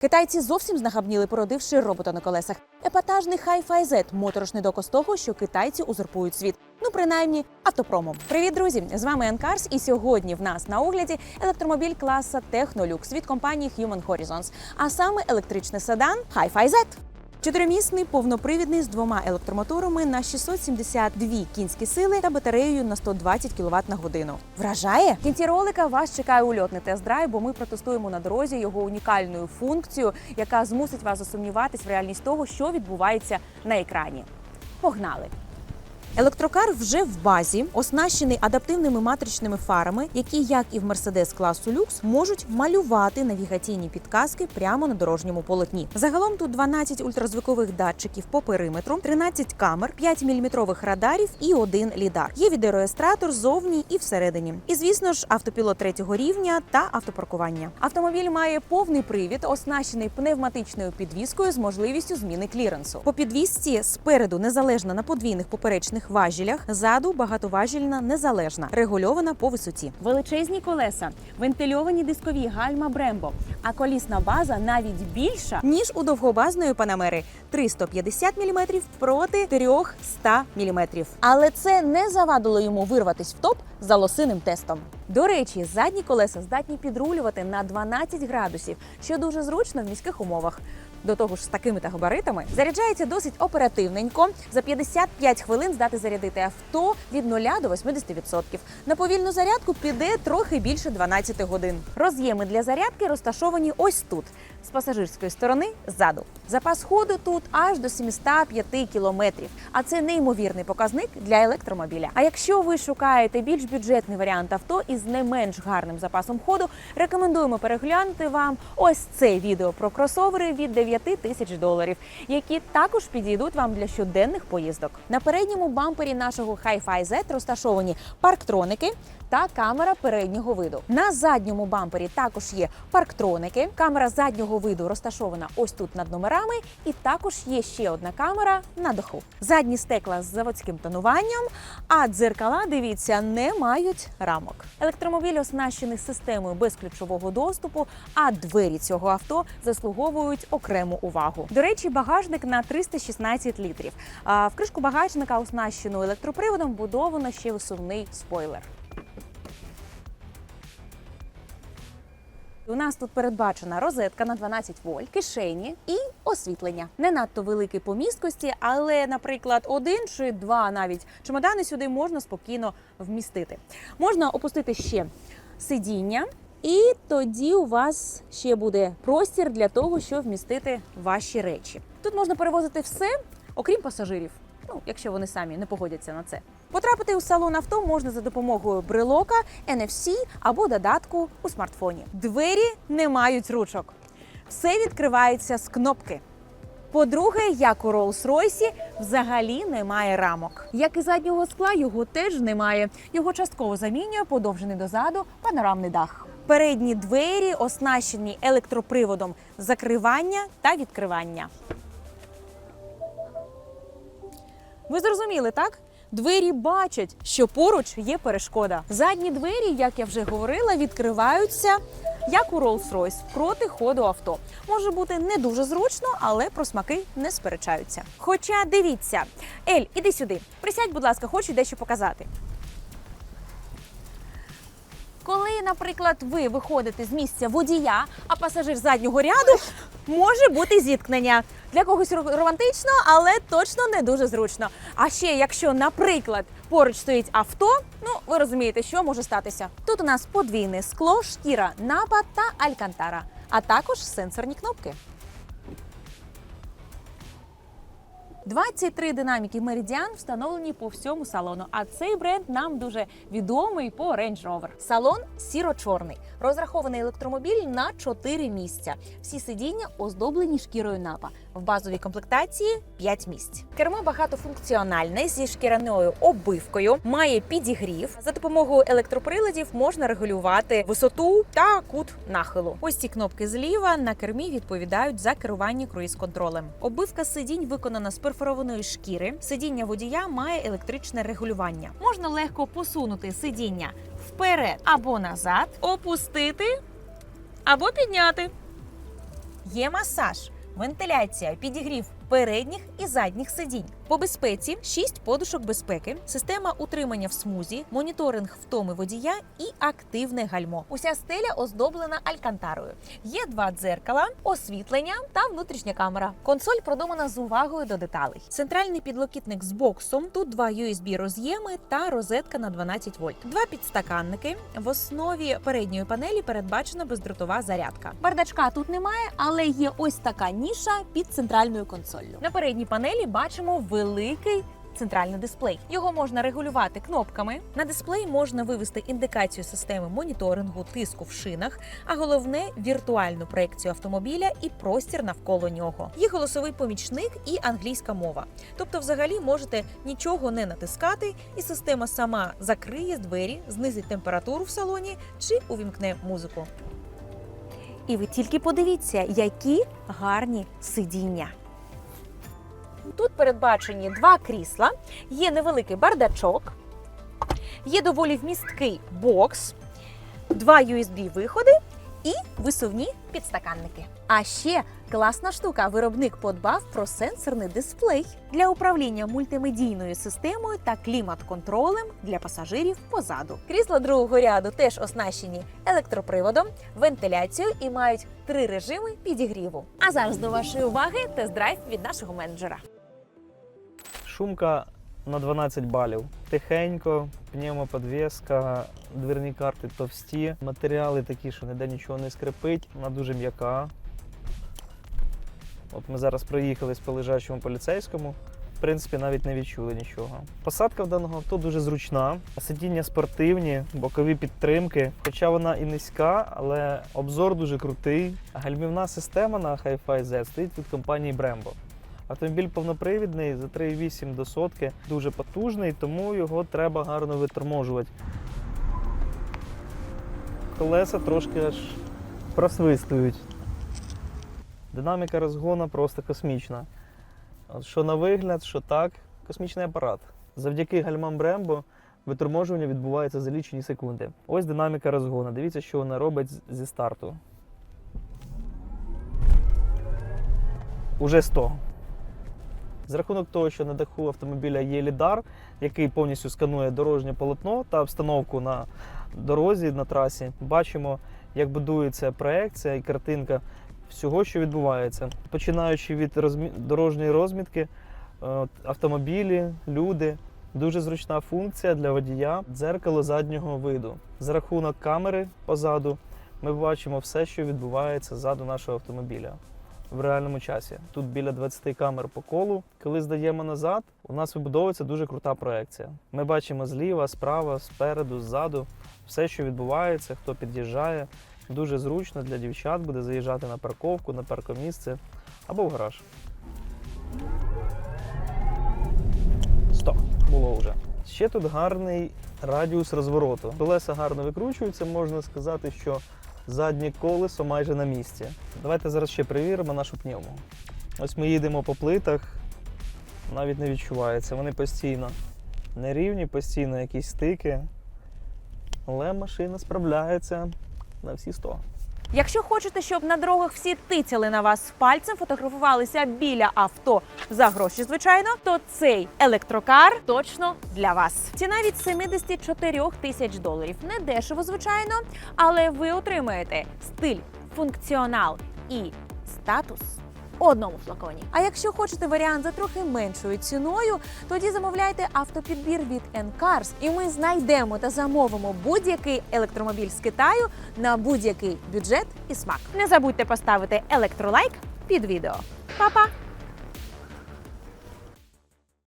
Китайці зовсім знахабніли, породивши робота на колесах. Епатажний Hi-Fi Z – моторошний доказ того, що китайці узурпують світ. Ну, принаймні, автопромом. Привіт, друзі! З вами Анкарс. і сьогодні в нас на огляді електромобіль класа Технолюкс від компанії Human Horizons, а саме електричний седан Hi-Fi Z. Чотиримісний повнопривідний з двома електромоторами на 672 кінські сили та батареєю на 120 кВт на годину. Вражає? В кінці ролика вас чекає ульотний тест-драйв, бо ми протестуємо на дорозі його унікальну функцію, яка змусить вас засумніватись в реальність того, що відбувається на екрані. Погнали! Електрокар вже в базі, оснащений адаптивними матричними фарами, які, як і в Mercedes класу люкс, можуть малювати навігаційні підказки прямо на дорожньому полотні. Загалом тут 12 ультразвукових датчиків по периметру, 13 камер, 5 мм радарів і один лідар. Є відеореєстратор ззовні і всередині. І звісно ж, автопілот третього рівня та автопаркування. Автомобіль має повний привід, оснащений пневматичною підвіскою з можливістю зміни кліренсу. По підвісці спереду незалежна на подвійних поперечних важелях, ззаду багатоважільна незалежна, регульована по висоті. Величезні колеса, вентильовані дискові гальма Брембо, а колісна база навіть більша ніж у довгобазної панамери 350 мм проти 300 мм. Але це не завадило йому вирватись в топ за лосиним тестом. До речі, задні колеса здатні підрулювати на 12 градусів, що дуже зручно в міських умовах. До того ж, з такими та габаритами заряджається досить оперативненько. За 55 хвилин здати зарядити авто від 0 до 80%. На повільну зарядку піде трохи більше 12 годин. Роз'єми для зарядки розташовані ось тут, з пасажирської сторони ззаду. Запас ходу тут аж до 705 кілометрів. А це неймовірний показник для електромобіля. А якщо ви шукаєте більш бюджетний варіант авто із не менш гарним запасом ходу, рекомендуємо переглянути вам ось це відео про кросовери від 9 тисяч доларів, які також підійдуть вам для щоденних поїздок. На передньому бампері нашого Hi-Fi Z розташовані парктроники та камера переднього виду. На задньому бампері також є парктроники. Камера заднього виду розташована ось тут над номерами, і також є ще одна камера на даху. Задні стекла з заводським тонуванням, а дзеркала, дивіться, не мають рамок. Електромобіль оснащений системою безключового доступу, а двері цього авто заслуговують окрему увагу. До речі, багажник на 316 літрів. А в кришку багажника, оснащену електроприводом, будовано ще висувний спойлер. У нас тут передбачена розетка на 12 вольт, кишені і освітлення. Не надто великий по місткості, але, наприклад, один чи два навіть чемодани сюди можна спокійно вмістити. Можна опустити ще сидіння, і тоді у вас ще буде простір для того, щоб вмістити ваші речі. Тут можна перевозити все, окрім пасажирів. Ну, якщо вони самі не погодяться на це. Потрапити у салон авто можна за допомогою брелока, NFC або додатку у смартфоні. Двері не мають ручок. Все відкривається з кнопки. По-друге, як у Rolls-Royce, взагалі немає рамок. Як і заднього скла, його теж немає. Його частково замінює подовжений дозаду панорамний дах. Передні двері оснащені електроприводом закривання та відкривання. Ви зрозуміли, так? Двері бачать, що поруч є перешкода. Задні двері, як я вже говорила, відкриваються як у Rolls-Royce проти ходу авто. Може бути не дуже зручно, але про смаки не сперечаються. Хоча дивіться, Ель, іди сюди. Присядь, будь ласка, хочу дещо показати. Наприклад, ви виходите з місця водія, а пасажир заднього ряду може бути зіткнення. Для когось романтично, але точно не дуже зручно. А ще якщо, наприклад, поруч стоїть авто, ну ви розумієте, що може статися. Тут у нас подвійне скло, шкіра напад та алькантара, а також сенсорні кнопки. 23 динаміки Meridian встановлені по всьому салону. А цей бренд нам дуже відомий по Range Rover. Салон сіро-чорний, розрахований електромобіль на 4 місця. Всі сидіння оздоблені шкірою напа. В базовій комплектації 5 місць. Кермо багатофункціональне зі шкіряною оббивкою, має підігрів. За допомогою електроприладів можна регулювати висоту та кут нахилу. Ось ці кнопки зліва на кермі відповідають за керування круїз-контролем. Оббивка сидінь виконана з перфорованої шкіри. Сидіння водія має електричне регулювання. Можна легко посунути сидіння вперед або назад, опустити або підняти. Є масаж, вентиляція, підігрів передніх і задніх сидінь. По безпеці 6 подушок безпеки, система утримання в смузі, моніторинг втоми водія і активне гальмо. Уся стеля оздоблена алькантарою. Є два дзеркала, освітлення та внутрішня камера. Консоль продумана з увагою до деталей. Центральний підлокітник з боксом. Тут два USB роз'єми та розетка на 12 вольт. Два підстаканники. В основі передньої панелі передбачена бездротова зарядка. Бардачка тут немає, але є ось така ніша під центральною консоллю. На передній панелі бачимо великий. Центральний дисплей його можна регулювати кнопками. На дисплей можна вивести індикацію системи моніторингу тиску в шинах, а головне віртуальну проекцію автомобіля і простір навколо нього. Є голосовий помічник і англійська мова. Тобто, взагалі можете нічого не натискати, і система сама закриє двері, знизить температуру в салоні чи увімкне музику. І ви тільки подивіться, які гарні сидіння. Тут передбачені два крісла, є невеликий бардачок, є доволі вмісткий бокс, два USB-виходи і висувні підстаканники. А ще класна штука. Виробник подбав про сенсорний дисплей для управління мультимедійною системою та клімат-контролем для пасажирів позаду. Крісла другого ряду теж оснащені електроприводом, вентиляцією і мають три режими підігріву. А зараз до вашої уваги тест-драйв від нашого менеджера. Шумка на 12 балів. Тихенько, пневмоподвеска, дверні карти товсті, матеріали такі, що ніде нічого не скрипить, вона дуже м'яка. От ми зараз проїхались по лежачому поліцейському. В принципі, навіть не відчули нічого. Посадка в даного авто дуже зручна, сидіння спортивні, бокові підтримки. Хоча вона і низька, але обзор дуже крутий. Гальмівна система на Hi-Fi Z стоїть від компанії Brembo. Автомобіль повнопривідний за 3,8 до сотки, дуже потужний, тому його треба гарно виторможувати. Колеса трошки аж просвистують. Динаміка розгону просто космічна. Що на вигляд, що так, космічний апарат. Завдяки гальмам Brembo виторможування відбувається за лічені секунди. Ось динаміка розгону. Дивіться, що вона робить зі старту. Уже 100. За рахунок того, що на даху автомобіля є лідар, який повністю сканує дорожнє полотно та обстановку на дорозі на трасі, бачимо, як будується проекція і картинка всього, що відбувається. Починаючи від розмі... дорожньої розмітки, е, автомобілі, люди. Дуже зручна функція для водія дзеркало заднього виду. За рахунок камери позаду ми бачимо все, що відбувається ззаду нашого автомобіля в реальному часі. Тут біля 20 камер по колу. Коли здаємо назад, у нас вибудовується дуже крута проекція. Ми бачимо зліва, справа, спереду, ззаду, все, що відбувається, хто під'їжджає. Дуже зручно для дівчат буде заїжджати на парковку, на паркомісце або в гараж. 100 було вже. Ще тут гарний радіус розвороту. Колеса гарно викручуються, можна сказати, що заднє колесо майже на місці. Давайте зараз ще перевіримо нашу пневму. Ось ми їдемо по плитах, навіть не відчувається. Вони постійно нерівні, постійно якісь стики. Але машина справляється на всі 100. Якщо хочете, щоб на дорогах всі тицяли на вас пальцем, фотографувалися біля авто за гроші, звичайно, то цей електрокар точно для вас. Ціна від 74 тисяч доларів. Не дешево, звичайно, але ви отримаєте стиль, функціонал і статус. Одному флаконі. А якщо хочете варіант за трохи меншою ціною, тоді замовляйте автопідбір від N-Cars, і ми знайдемо та замовимо будь-який електромобіль з Китаю на будь-який бюджет і смак. Не забудьте поставити електролайк під відео. Па-па!